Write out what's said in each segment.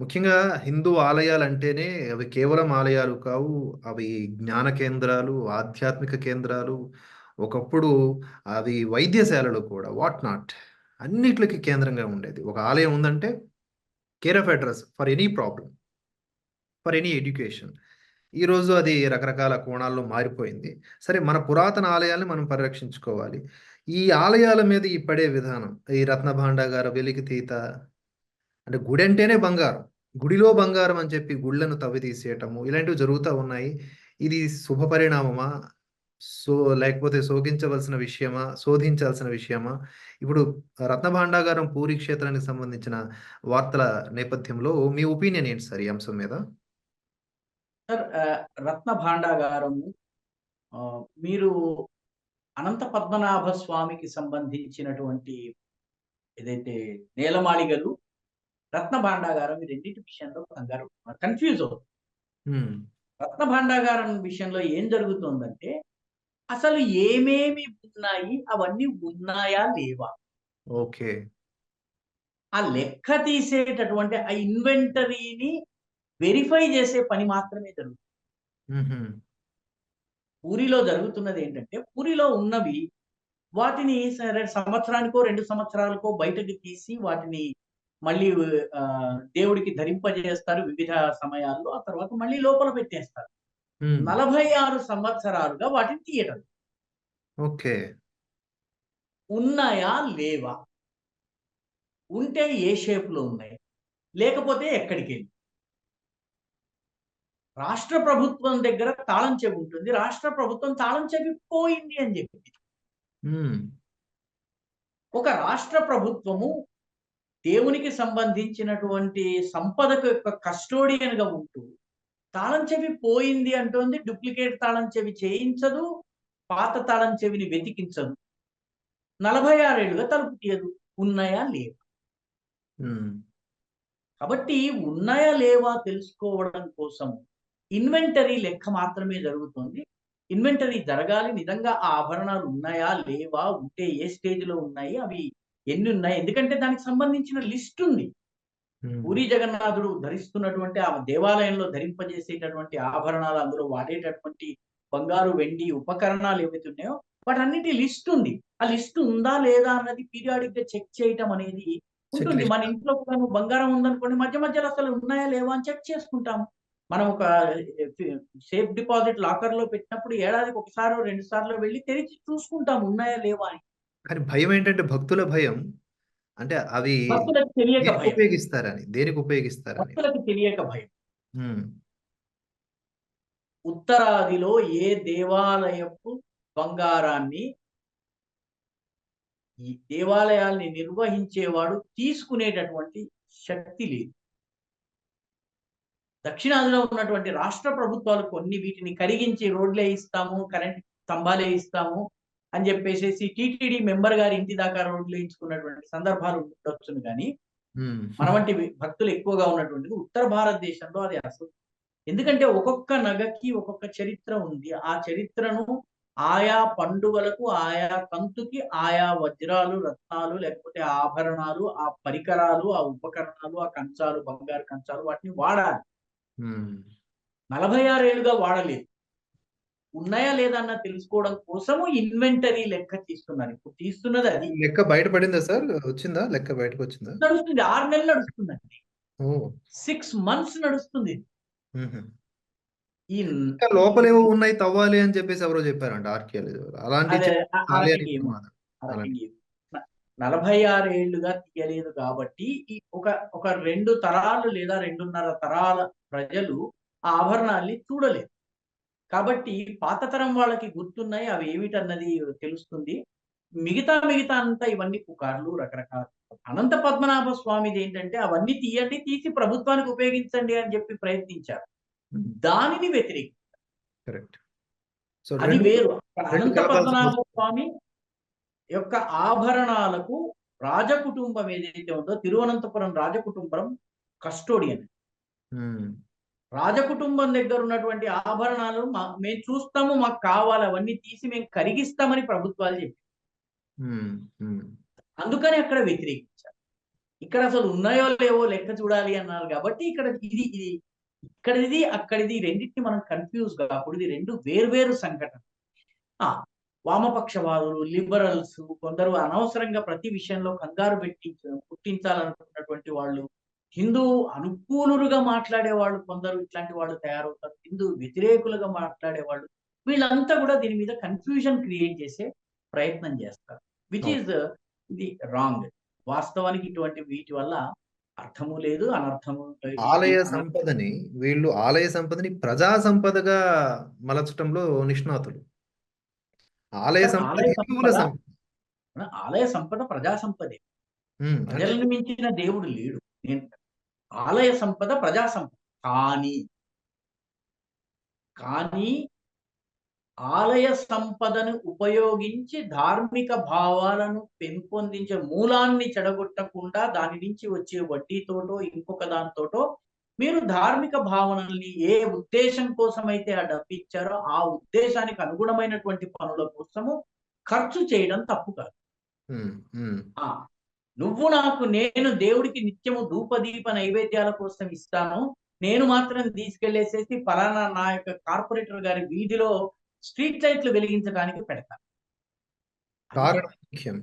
ముఖ్యంగా హిందూ ఆలయాలంటేనే అవి కేవలం ఆలయాలు కావు. అవి జ్ఞాన కేంద్రాలు, ఆధ్యాత్మిక కేంద్రాలు. ఒకప్పుడు అవి వైద్యశాలలు కూడా వాట్ నాట్. అన్నిట్లకి కేంద్రంగా ఉండేది. ఒక ఆలయం ఉందంటే care of address for any problem. For any education. ఈరోజు అది రకరకాల కోణాల్లో మారిపోయింది. సరే మన పురాతన ఆలయాల్ని మనం పరిరక్షించుకోవాలి. ఈ ఆలయాల మీద ఈ పడే విధానం, ఈ రత్నభాండాగార వెలికితీత అంటే గుడి అంటేనే బంగారం. గుడిలో బంగారం అని చెప్పి గుళ్ళను తవ్వి తీసేయటము ఇలాంటివి జరుగుతూ ఉన్నాయి. ఇది శుభ పరిణామమా? సో లేకపోతే శోకించవలసిన విషయమా? శోధించాల్సిన విషయమా? ఇప్పుడు రత్నభాండాగారం పూరి క్షేత్రానికి సంబంధించిన వార్తల నేపథ్యంలో మీ ఒపీనియన్ ఏంటి సార్ ఈ అంశం మీద? సార్ రత్న భాండాగారము మీరు అనంత పద్మనాభ స్వామికి సంబంధించినటువంటి ఏదైతే నేలమాళిగలు, రత్న భాండాగారం ఈ రెండిటి విషయంలో కంగారు కన్‌ఫ్యూజ్ అవుతుంది. రత్న భాండాగారం విషయంలో ఏం జరుగుతోందంటే, అసలు ఏమేమి ఉన్నాయి? అవన్నీ ఉన్నాయా? లేవా? ఓకే. ఆ లెక్క తీసేటటువంటి ఆ ఇన్వెంటరీని వెరిఫై చేసే పని మాత్రమే జరుగుతుంది. పూరిలో జరుగుతున్నది ఏంటంటే, పూరిలో ఉన్నవి వాటిని సరే సంవత్సరానికో, 2 సంవత్సరాలకో బయటకి తీసి వాటిని మళ్ళీ దేవుడికి ధరింపజేస్తారు వివిధ సమయాల్లో. ఆ తర్వాత మళ్ళీ లోపల పెట్టేస్తారు. హ్మ్. 46 సంవత్సరాలుగా వాటిని తీయటం. ఓకే. ఉన్నాయా? లేవా? ఉంటే ఏ షేప్‌లో ఉన్నాయి? లేకపోతే ఎక్కడికెళ్ళి? రాష్ట్ర ప్రభుత్వం దగ్గర తాళం చెవి ఉంటుంది. రాష్ట్ర ప్రభుత్వం తాళం చెవి పోయింది అని చెప్పి. ఒక రాష్ట్ర ప్రభుత్వము దేవునికి సంబంధించినటువంటి సంపదకు యొక్క కస్టోడియన్‌గా ఉంటూ, తాళం చెవి పోయింది అంటోంది. డూప్లికేట్ తాళం చెవి చేయించదు. పాత తాళం చెవిని వెతికించదు. 46 ఏళ్ళుగా తలుపు తీయదు. ఉన్నాయా? లేవా? కాబట్టి ఉన్నాయా? లేవా? తెలుసుకోవడం కోసం ఇన్వెంటరీ లెక్క మాత్రమే జరుగుతుంది. ఇన్వెంటరీ జరగాలి. నిజంగా ఆ ఆభరణాలు ఉన్నాయా? లేవా? ఉంటే ఏ స్టేజ్‌లో ఉన్నాయి? అవి ఎన్నున్నాయి? ఎందుకంటే దానికి సంబంధించిన లిస్ట్ ఉంది. పూరీ జగన్నాథుడు ధరిస్తున్నటువంటి ఆ దేవాలయంలో ధరింపజేసేటటువంటి ఆభరణాలు, అందులో వాడేటటువంటి బంగారు, వెండి ఉపకరణాలు ఏవైతే ఉన్నాయో వాటన్నిటి లిస్ట్ ఉంది. ఆ లిస్ట్ ఉందా? లేదా? అన్నది పీరియాడిక్‌గా చెక్ చేయటం అనేది ఉంటుంది. మన? ఇంట్లో కూడాను బంగారం ఉందనుకోండి మధ్య మధ్యలో అసలు ఉన్నాయా? లేవా? అని చెక్ చేసుకుంటాము. మనం ఒక సేఫ్ డిపాజిట్ లాకర్‌లో పెట్టినప్పుడు ఏడాదికి ఒకసారో, 2 సార్లో వెళ్ళి తెరిచి చూసుకుంటాం ఉన్నాయా? లేవా? అని. కానీ భయం ఏంటంటే భక్తుల భయం. అంటే అవి భక్తులకు తెలియక దేనికి భయం. ఉపయోగిస్తారని. దేనికి ఉపయోగిస్తారని. భక్తులకు తెలియక భయం. ఉత్తరాదిలో ఏ దేవాలయపు బంగారాన్ని ఈ దేవాలయాల్ని నిర్వహించేవాడు తీసుకునేటటువంటి శక్తి లేదు. దక్షిణాదిలో ఉన్నటువంటి రాష్ట్ర ప్రభుత్వాలు కొన్ని వీటిని కరిగించి రోడ్లే ఇస్తాము, కరెంట్ స్తంభాలే ఇస్తాము అని చెప్పేసేసి టీటీడీ మెంబర్ గారి ఇంటి దాకా రోడ్లు వేయించుకున్నటువంటి సందర్భాలు ఉండొచ్చును గానీ, హ్మ్. మన వంటి భక్తులు ఎక్కువగా ఉన్నటువంటిది ఉత్తర భారతదేశంలో అది అసలు ఎందుకంటే ఒక్కొక్క నగకి ఒక్కొక్క చరిత్ర ఉంది. ఆ చరిత్రను ఆయా పండుగలకు, ఆయా తంతుకి, ఆయా వజ్రాలు, రత్నాలు లేకపోతే ఆభరణాలు, ఆ పరికరాలు, ఆ ఉపకరణాలు, ఆ కంచాలు, బంగారు కంచాలు వాటిని వాడాలి. హ్మ్. 46 ఏళ్ళుగా వాడలేదు. ఉన్నాయా? లేదా? అన్నది తెలుసుకోవడం కోసము ఇన్వెంటరీ లెక్క తీస్తున్నారు. ఇప్పుడు తీస్తున్నది అది. లెక్క బయట పడిందా సార్? వచ్చిందా? లెక్క బయటకొచ్చిందా? నడుస్తుంది. 6 నెలలు నడుస్తుందండి. 6 మంత్స్ నడుస్తుంది. ఈ లోపలేవో ఉన్నాయి తవ్వాలి అని చెప్పేసి ఎవరో చెప్పారంట ఆర్కియాలజిస్టులు. అలాంటివి అదే చెప్తే ఆ- ఆలయానికి అలాంటివి ఏమో. ప్రమాదం. అలాంటి అలాంటివి న 46 ఏళ్ళుగా తీయలేదు కాబట్టి ఈ ఒక ఒక 2 తరాలు లేదా 2.5 తరాల ప్రజలు ఆ ఆభరణాల్ని చూడలేదు. కాబట్టి పాత తరం వాళ్ళకి గుర్తున్నాయి. అవి ఏమిటన్నది తెలుస్తుంది. మిగతా మిగతా అంతా ఇవన్నీ పుకార్లు రకరకాల అనంత పద్మనాభ స్వామిది ఏంటంటే అవన్నీ తీయండి, తీసి ప్రభుత్వానికి ఉపయోగించండి అని చెప్పి ప్రయత్నించారు. దానిని వ్యతిరేకి కరెక్ట్. సో అది 2 వేరు. 2 అనంత పద్మనాభ స్వామి యొక్క ఆభరణాలకు రాజకుటుంబం ఏదైతే ఉందో తిరువనంతపురం రాజకుటుంబం కస్టోడియన్. రాజకుటుంబం దగ్గర ఉన్నటువంటి ఆభరణాలు మా మేము చూస్తాము, మాకు కావాలి అవన్నీ తీసి మేము కరిగిస్తామని ప్రభుత్వాలు. హ్మ్. అందుకని అక్కడ వ్యతిరేకించారు. ఇక్కడ అసలు ఉన్నాయో లేవో లెక్క చూడాలి అన్నారు కాబట్టి ఇక్కడ ఇది ఇది ఇక్కడిది అక్కడిది రెండింటిని మనం కన్ఫ్యూజ్ కాకూడదు ఇది రెండు వేర్వేరు సంఘటన వామపక్షవాదులు లిబరల్స్ కొందరు అనవసరంగా ప్రతి విషయంలో కంగారు పెట్టి పుట్టించాలనుకున్నటువంటి వాళ్ళు హిందూ అనుకూలుగా మాట్లాడే వాళ్ళు కొందరు ఇట్లాంటి వాళ్ళు తయారవుతారు. హిందూ వ్యతిరేకులుగా మాట్లాడే వాళ్ళు వీళ్ళంతా కూడా దీని మీద కన్ఫ్యూజన్ క్రియేట్ చేసే ప్రయత్నం చేస్తారు. విచ్ ఈజ్ ఇది రాంగ్ వాస్తవానికి ఇటువంటి వీటి వల్ల అర్థము లేదు అనర్థము. ఆలయ సంపదని వీళ్ళు ఆలయ సంపదని ప్రజా సంపదగా మలచటంలో నిష్ణాతులు. ఆలయ సంపద ఆలయ సంపద- సంపద. ఆలయ సంపద ప్రజా సంపదే. ప్రజలను మించిన దేవుడు లేడు. నేను ఆలయ సంపద ప్రజా సంపద. కానీ కానీ ఆలయ సంపదను ఉపయోగించి ధార్మిక భావాలను పెంపొందించే మూలాన్ని చెడగొట్టకుండా దాని నుంచి వచ్చే వడ్డీతోటో ఇంకొక దానితోటో మీరు ధార్మిక భావనల్ని ఏ ఉద్దేశం కోసమైతే ఆ డబ్బు ఇచ్చారో ఆ ఉద్దేశానికి అనుగుణమైనటువంటి పనుల కోసము ఖర్చు చేయడం తప్పు కాదు. నువ్వు నాకు నేను దేవుడికి నిత్యము ధూపదీప నైవేద్యాల కోసం ఇస్తాను. నేను మాత్రం తీసుకెళ్ళేసేసి ఫలానా నా యొక్క కార్పొరేటర్ గారి వీధిలో స్ట్రీట్ లైట్లు వెలిగించడానికి పెడతాను కారణం ముఖ్యం.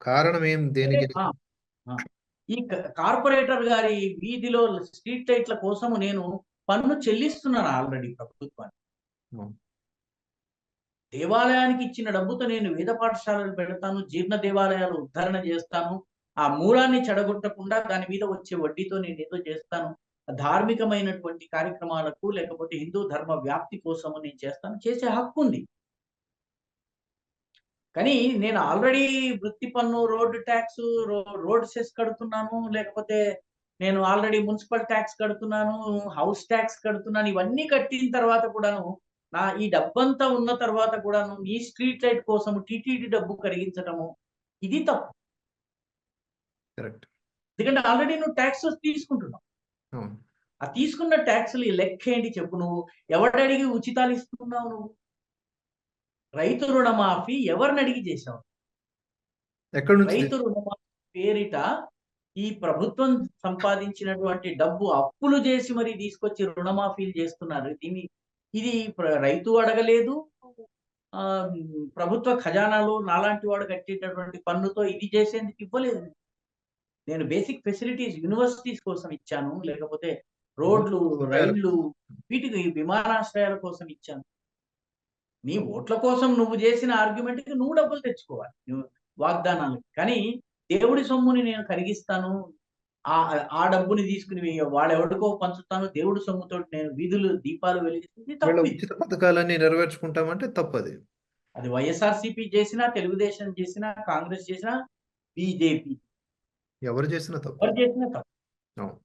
కారణం ఏం దేనికి. ఈ కార్పొరేటర్ గారి వీధిలో స్ట్రీట్ లైట్ల కోసము నేను పన్ను చెల్లిస్తున్నాను ఆల్రెడీ ప్రభుత్వానికి. దేవాలయానికి ఇచ్చిన డబ్బుతో నేను వేద పాఠశాలలు పెడతాను జీర్ణ దేవాలయాలు ఉద్ధరణ చేస్తాను. ఆ మూలాన్ని చెడగొట్టకుండా దాని మీద వచ్చే వడ్డీతో నేను ఏదో చేస్తాను ధార్మికమైనటువంటి కార్యక్రమాలకు లేకపోతే హిందూ ధర్మ వ్యాప్తి కోసము నేను చేస్తాను చేసే హక్కు ఉంది. కానీ నేను ఆల్రెడీ వృత్తి పన్ను రోడ్డు ట్యాక్స్ రోడ్ సెస్ కడుతున్నాను లేకపోతే నేను ఆల్రెడీ మున్సిపల్ ట్యాక్స్ కడుతున్నాను హౌస్ ట్యాక్స్ కడుతున్నాను ఇవన్నీ కట్టిన తర్వాత కూడాను నా ఈ డబ్బంతా ఉన్న తర్వాత కూడాను ఈ స్ట్రీట్ లైట్ కోసం టీటీడీ డబ్బు కరిగించటము ఇది తప్పు. కరెక్ట్. ఎందుకంటే ఆల్రెడీ నువ్వు ట్యాక్స్ తీసుకుంటున్నావు. ఆ తీసుకున్న ట్యాక్స్లు ఈ లెక్క ఏంటి చెప్పు నువ్వు? ఎవడడిగి ఉచితాలు ఇస్తున్నావు నువ్వు? రైతు రుణమాఫీ ఎవరిని అడిగి చేసావు రైతు రుణమాఫీ పేరిట ఈ ప్రభుత్వం సంపాదించినటువంటి డబ్బు అప్పులు చేసి మరి తీసుకొచ్చి రుణమాఫీలు చేస్తున్నారు. దీన్ని ఇది రైతు అడగలేదు. ఆ ప్రభుత్వ ఖజానాలు నాలాంటి వాడు కట్టేటటువంటి పన్నుతో ఇది చేసేందుకు ఇవ్వలేదు. నేను బేసిక్ ఫెసిలిటీస్ యూనివర్సిటీస్ కోసం ఇచ్చాను లేకపోతే రోడ్లు రైళ్ళు వీటికి విమానాశ్రయాల కోసం ఇచ్చాను. నీ ఓట్ల కోసం నువ్వు చేసిన ఆర్గ్యుమెంట్కి నువ్వు డబ్బులు తెచ్చుకోవాలి నువ్వు వాగ్దానాలు కానీ దేవుడి సొమ్ముని నేను కరిగిస్తాను ఆ ఆ డబ్బుని తీసుకుని వాడెవడికో పంచుతాను దేవుడి సొమ్ముతో నేను వీధులు దీపాలు వెలిగిస్తుంది. ఉచిత పథకాలన్నీ నెరవేర్చుకుంటామంటే తప్పది. అది వైఎస్ఆర్సీపీ చేసినా తెలుగుదేశం చేసినా కాంగ్రెస్ చేసినా బీజేపీ. ఎవరు చేసినా తప్పు. ఎవరు చేసినా తప్పు.